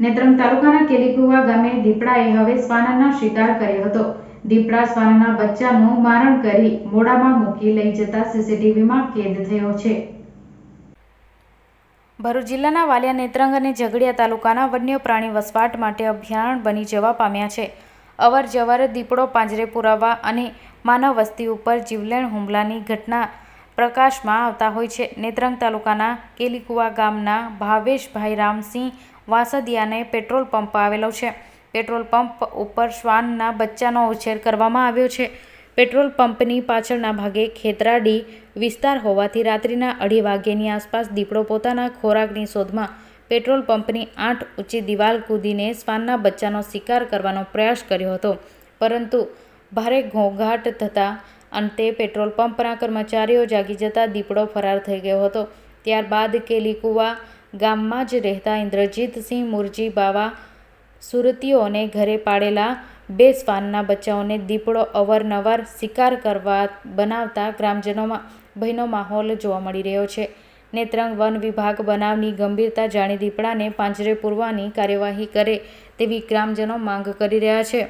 નેત્રંગ તાલુકાના કેલીકુવા ગામે દીપડાએ હવે શ્વાનના શિકાર કર્યો હતો. દીપડા શ્વાનના બચ્ચાનું મારણ કરી મોડામાં મૂકી લઈ જતા સીસીટીવીમાં કેદ થયો છે. ભરૂચ જિલ્લાના વાલિયા નેત્રંગ અને ઝઘડિયા તાલુકાના વન્ય પ્રાણી વસવાટ માટે અભયારણ્ય બની જવા પામ્યા છે. અવર જવર દીપડો પાંજરે પુરાવા અને માનવ વસ્તી ઉપર જીવલેણ હુમલાની ઘટના પ્રકાશમાં આવતા હોય છે. નેત્રંગ તાલુકાના કેલીકુવા ગામના ભાવેશભાઈ રામસિંહ વાસદિયાને પેટ્રોલ પંપ આવેલો છે. પેટ્રોલ પંપ ઉપર શ્વાનના બચ્ચાનો ઉછેર કરવામાં આવ્યો છે. પેટ્રોલ પંપની પાછળના ભાગે ખેતરાડી વિસ્તાર હોવાથી રાત્રિના અઢી વાગ્યાની આસપાસ દીપડો પોતાના ખોરાકની શોધમાં પેટ્રોલ પંપની આઠ ઊંચી દિવાલ કૂદીને શ્વાનના બચ્ચાનો શિકાર કરવાનો પ્રયાસ કર્યો હતો. પરંતુ ભારે ઘોંઘાટ થતાં અંતે પેટ્રોલ પંપના કર્મચારીઓ જાગી જતા દીપડો ફરાર થઈ ગયો હતો. ત્યારબાદ કેલીકુવા ગામમાં જ રહેતા ઇન્દ્રજીતસિંહ મુરજી બાવા સુરતીઓને ઘરે પાડેલા બે શ્વાનના બચ્ચાઓને દીપડો અવારનવાર શિકાર કરવા બનાવતા ગ્રામજનોમાં ભયનો માહોલ જોવા મળી રહ્યો છે. નેત્રંગ વન વિભાગ બનાવની ગંભીરતા જાણી દીપડાને પાંજરે પૂરવાની કાર્યવાહી કરે તેવી ગ્રામજનો માંગ કરી રહ્યા છે.